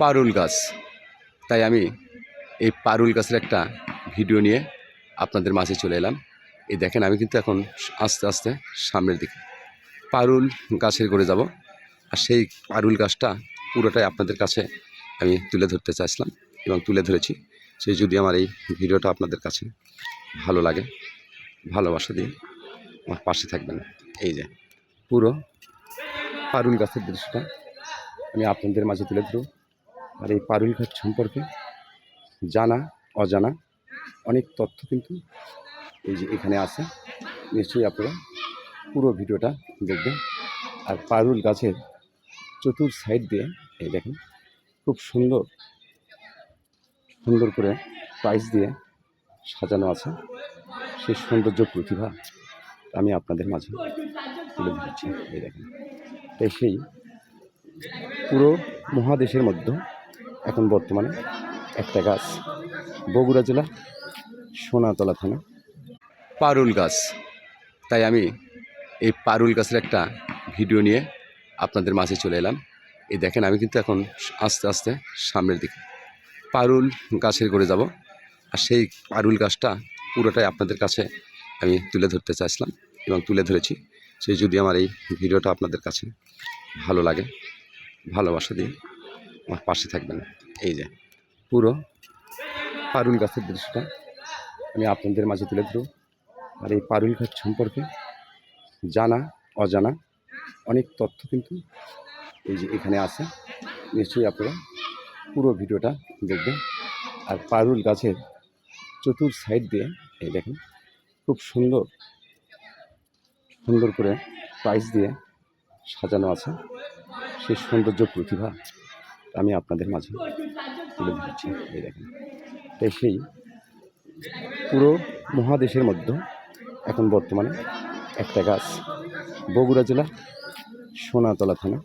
পারুল গাছ। তাই আমি এই পারুল গাছের একটা ভিডিও নিয়ে আপনাদের মাঝে চলে এলাম। এই দেখেন, আমি কিন্তু এখন আস্তে আস্তে সামনের দিকে পারুল গাছের করে যাব। আর সেই পারুল গাছটা পুরোটাই আপনাদের কাছে আমি তুলে ধরতে চাইছিলাম এবং তুলে ধরেছি। সেই যদি আমার এই ভিডিওটা আপনাদের কাছে ভালো লাগে, ভালোবাসা দিয়ে আমার পাশে থাকবেন। এই যে পুরো পারুল গাছের দৃশ্যটা আমি আপনাদের মাঝে তুলে ধরব। আর এই পারুল ঘাট সম্পর্কে জানা, অজানা অনেক তথ্য কিন্তু এই যে এখানে আছে। নিশ্চয়ই আপনারা পুরো ভিডিওটা দেখবেন। আর পারুল গাছের চতুর সাইড দিয়ে এই দেখেন, খুব সুন্দর সুন্দর করে প্রাইস দিয়ে সাজানো আছে। সেই সৌন্দর্য প্রতিভা আমি আপনাদের মাঝে তুলে ধরছি। এই দেখেন তাই সেই পুরো মহাদেশের মধ্যে এখন বর্তমানে একটা গাছ, বগুড়া জেলা, সোনাতলা থানা। পারুল গাছ। তাই আমি এই পারুল গাছের একটা ভিডিও নিয়ে আপনাদের মাঝে চলে এলাম। এই দেখেন, আমি কিন্তু এখন আস্তে আস্তে সামনের দিকে পারুল গাছের করে যাব। আর সেই পারুল গাছটা পুরোটাই আপনাদের কাছে আমি তুলে ধরতে চাইছিলাম এবং তুলে ধরেছি। সেই যদি আমার এই ভিডিওটা আপনাদের কাছে ভালো লাগে, ভালোবাসা দিয়ে আমার পাশে থাকবেন। এই যে, পুরো পারুল গাছের দৃশ্যটা আমি আপনাদের মাঝে তুলে ধরব। আর এই পারুল গাছ সম্পর্কে জানা, অজানা অনেক তথ্য কিন্তু এই যে এখানে আছে। নিশ্চয়ই আপনারা পুরো ভিডিওটা দেখবেন। আর পারুল গাছের চতুর সাইড দিয়ে, এই দেখেন, খুব সুন্দর সুন্দর করে প্রাইস দিয়ে সাজানো আছে। সেই সৌন্দর্য প্রতিভা আমি আপনাদের মাঝে তুলে ধরছি। এই দেখেন। তাই সেই পুরো মহাদেশের মধ্যে এখন বর্তমানে একটা গাছ, বগুড়া জেলা সোনাতলা থানা।